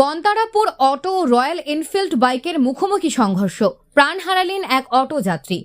বন্তারাপুর auto ও Royal Enfield বাইকের মুখোমুখি সংঘর্ষ। প্রাণ হারালেন এক অটো যাত্রী।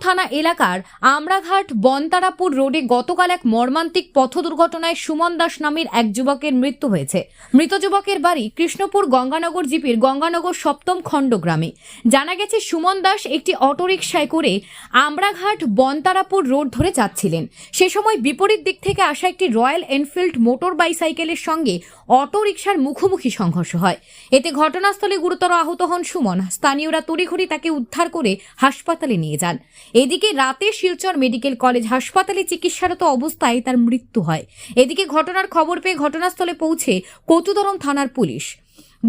থানা এলাকার আমরাঘাট বনতারাপুর রোডে গতকাল এক মর্মান্তিক পথ দুর্ঘটনায় সুমন দাস নামের এক যুবকের মৃত্যু হয়েছে। মৃত যুবকের বাড়ি কৃষ্ণপুর গঙ্গানগর জিপির গঙ্গানগর সপ্তম খণ্ড গ্রামে। জানা গেছে, সুমন দাস একটি অটোরিকশায় করে আমরাঘাট বনতারাপুর রোড ধরে যাচ্ছিলেন। সে সময় বিপরীত দিক থেকে আসা একটি রয়্যাল এনফিল্ড মোটর বাইসাইকেলের সঙ্গে অটোরিকশার মুখোমুখি সংঘর্ষ হয়। এতে ঘটনাস্থলে গুরুতর আহত হন সুমন। স্থানীয়রা তড়িঘড়ি তাকে উদ্ধার করে হাসপাতালে নিয়ে যান। এদিকে রাতে শিলচর মেডিকেল কলেজ হাসপাতালে চিকিৎসারত অবস্থায় তার মৃত্যু হয়। এদিকে ঘটনার খবর পেয়ে ঘটনাস্থলে পৌঁছে কচুদরম থানার পুলিশ।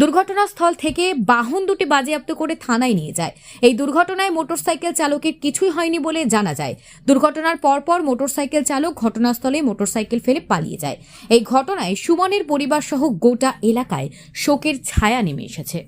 দুর্ঘটনাস্থল থেকে বাহন দুটি বাজেয়াপ্ত করে থানায় নিয়ে যায়। এই দুর্ঘটনায় মোটরসাইকেল চালকের কিছুই হয়নি বলে জানা যায়। দুর্ঘটনার পরপর মোটরসাইকেল চালক ঘটনাস্থলে মোটরসাইকেল ফেলে পালিয়ে যায়। এই ঘটনায় সুমনের পরিবার সহ গোটা এলাকায় শোকের ছায়া নেমে এসেছে।